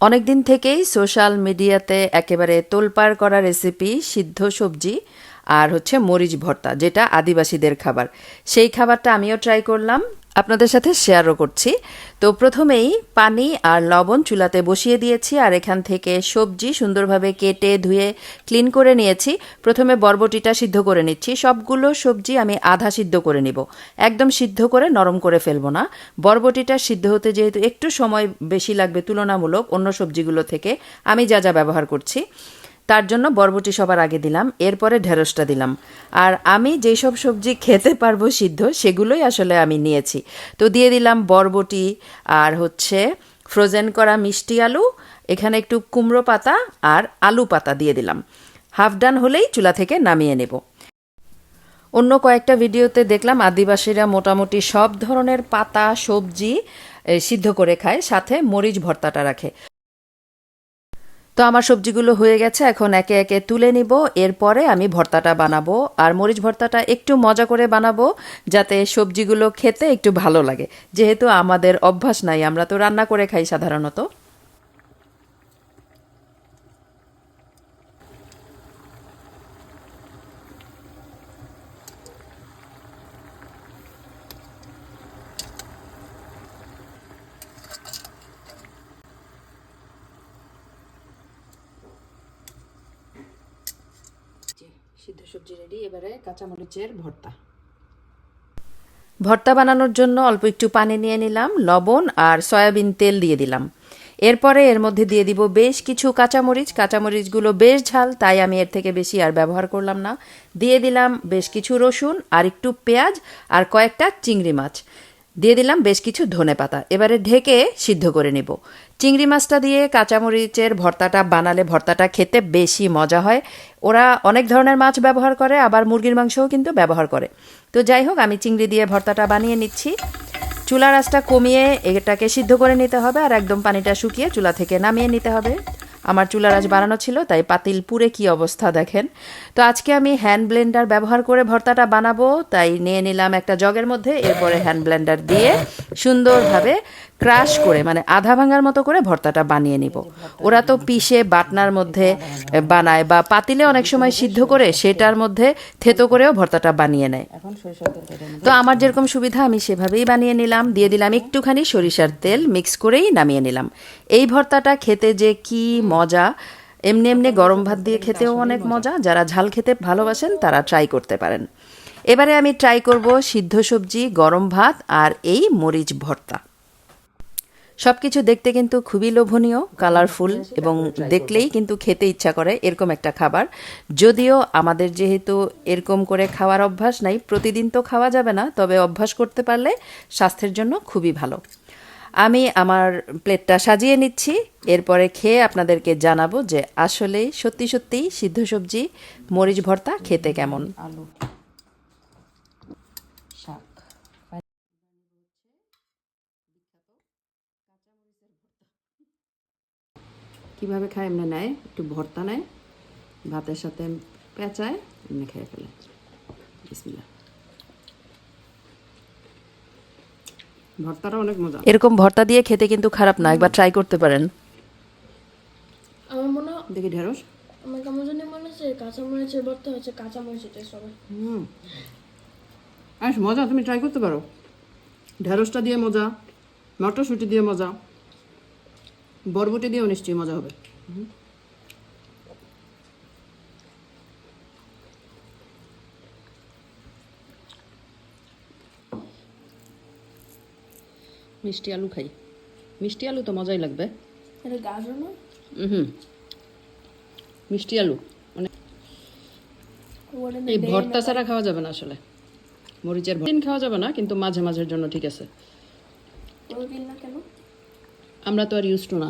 অনেক দিন থেকেই সোশ্যাল মিডিয়াতে একেবারে তোলপাড় করা রেসিপি সিদ্ধ সবজি আর হচ্ছে মরিচ ভর্তা, যেটা আদিবাসীদের খাবার। সেই খাবারটা আমিও ট্রাই করলাম, আপনাদের সাথে শেয়ারও করছি। তো প্রথমেই পানি আর লবণ চুলাতে বসিয়ে দিয়েছি আর এখান থেকে সবজি সুন্দরভাবে কেটে ধুয়ে ক্লিন করে নিয়েছি। প্রথমে বরবটিটা সিদ্ধ করে নিচ্ছি। সবগুলো সবজি আমি আধা সিদ্ধ করে নিব। একদম সিদ্ধ করে নরম করে ফেলব না। বরবটিটা সিদ্ধ হতে যেহেতু একটু সময় বেশি লাগবে তুলনামূলক অন্য সবজিগুলো থেকে, আমি যা যা ব্যবহার করছি। তার জন্য বরবটি সবার আগে দিলাম, এরপরে ঢেঁড়সটা দিলাম। আর আমি যেই সব সবজি খেতে পারব সিদ্ধ, সেগুলোই আসলে আমি নিয়েছি। তো দিয়ে দিলাম বরবটি, আর হচ্ছে ফ্রোজেন করা মিষ্টি আলু, এখানে একটু কুমড়ো পাতা আর আলু পাতা দিয়ে দিলাম। হাফ ডান হলেই চুলা থেকে নামিয়ে নেব। অন্য কয়েকটা ভিডিওতে দেখলাম আদিবাসীরা মোটামুটি সব ধরনের পাতা, সবজি সিদ্ধ করে খায়, সাথে মরিচ ভর্তাটা রাখে। তো আমার সবজিগুলো হয়ে গেছে, এখন একে একে তুলে নিব। এরপরে আমি ভর্তাটা বানাবো। আর মরিচ ভর্তাটা একটু মজা করে বানাবো, যাতে সবজিগুলো খেতে একটু ভালো লাগে। যেহেতু আমাদের অভ্যাস নাই, আমরা তো রান্না করে খাই সাধারণত। সিদ্ধ সবজি রেডি, এবারে কাঁচামরিচের ভর্তা। ভর্তা বানানোর জন্য অল্প একটু পানি নিয়ে নিলাম, লবণ আর সয়াবিন তেল দিয়ে দিলাম। এরপরে এর মধ্যে দিয়ে দিব বেশ কিছু কাঁচামরিচ। কাঁচামরিচগুলো বেশ ঝাল, তাই আমি এর থেকে বেশি আর ব্যবহার করলাম না। দিয়ে দিলাম বেশ কিছু রসুন, আর একটু পেঁয়াজ, আর কয়েকটা চিংড়ি মাছ। দিয়ে দিলাম বেশ কিছু ধনে পাতা। এবারে ঢেকে সিদ্ধ করে নেব। চিংড়ি মাছটা দিয়ে কাঁচামরিচের ভর্তাটা বানালে ভর্তাটা খেতে বেশি মজা হয়। ওরা অনেক ধরনের মাছ ব্যবহার করে, আবার মুরগির মাংসও কিন্তু ব্যবহার করে। তো যাই হোক, আমি চিংড়ি দিয়ে ভর্তাটা বানিয়ে নিচ্ছি। চুলার আঁচটা কমিয়ে এটাকে সিদ্ধ করে নিতে হবে আর একদম পানিটা শুকিয়ে চুলা থেকে নামিয়ে নিতে হবে। আমার চুলার আঁচ বানানো ছিল, তাই পাতিল পুরে কি অবস্থা দেখেন। তো আজকে আমি হ্যান্ড ব্লেন্ডার ব্যবহার করে ভর্তাটা বানাবো, তাই নিয়ে নিলাম একটা জগের মধ্যে, এরপরে হ্যান্ড ব্লেন্ডার দিয়ে সুন্দরভাবে ক্রাশ করে মানে আধা ভাঙার মতো করে ভর্তাটা বানিয়ে নিব। ওরা তো পিষে বাটনার মধ্যে বানায় বা পাতিলে অনেক সময় সিদ্ধ করে সেটার মধ্যে থেতো করেও ভর্তাটা বানিয়ে নেয়। তো আমার যেরকম সুবিধা আমি সেভাবেই বানিয়ে নিলাম। দিয়ে দিলাম একটুখানি সরিষার তেল মিক্স করেই নামিয়ে নিলাম। এই ভর্তাটা খেতে যে কি মজা এমনি এমনি গরম ভাত দিয়ে খেতেও অনেক মজা। যারা ঝাল খেতে ভালোবাসেন তারা ট্রাই করতে পারেন। এবারে আমি ট্রাই করব সিদ্ধ সবজি গরম ভাত আর এই মরিচ ভর্তা। সব কিছু দেখতে কিন্তু খুবই লোভনীয় কালারফুল এবং দেখলেই কিন্তু খেতে ইচ্ছা করে এরকম একটা খাবার। যদিও আমাদের যেহেতু এরকম করে খাওয়ার অভ্যাস নাই, প্রতিদিন তো খাওয়া যাবে না, তবে অভ্যাস করতে পারলে স্বাস্থ্যের জন্য খুবই ভালো। আমি আমার প্লেটটা সাজিয়ে নিচ্ছি, এরপরে খেয়ে আপনাদেরকে জানাব যে আসলে সত্যি সত্যিই সিদ্ধ সবজি, মরিচ ভর্তা খেতে কেমন। কীভাবে খায় এমনি নেয়? একটু ভর্তা নেয় ভাতের সাথে পেঁচায় এমনি খেয়ে ফেলে। বিসমিল্লাহ। ভর্তাটা অনেক মজা। এরকম ভর্তা দিয়ে খেতে কিন্তু খারাপ না একবার ট্রাই করতে পারেন। আমার মনে হয় দেখি ঢেঁড়স। আমার কেমন জানি মনে হচ্ছে কাঁচামরিচের ভর্তা হচ্ছে কাঁচামরিচের টেস্ট হবে। হুম। আস মজা তুমি ট্রাই করতে পারো। ঢেঁড়সটা দিয়ে মজা মটরশুঁটি দিয়ে মজা। বরবটি দিয়েও নিশ্চয়ই মজা হবে। মিষ্টি আলু খাই। মিষ্টি আলু তো মজাই লাগবে। এটা গাজর না? হুম। মিষ্টি আলু। মানে এই ভর্তা ছাড়া খাওয়া যাবে না আসলে। মরিচের ভর্তা। দিন খাওয়া যাবে না কিন্তু মাঝে মাঝের জন্য ঠিক আছে। না কেন? আমরা তো আর ইউজ টু না।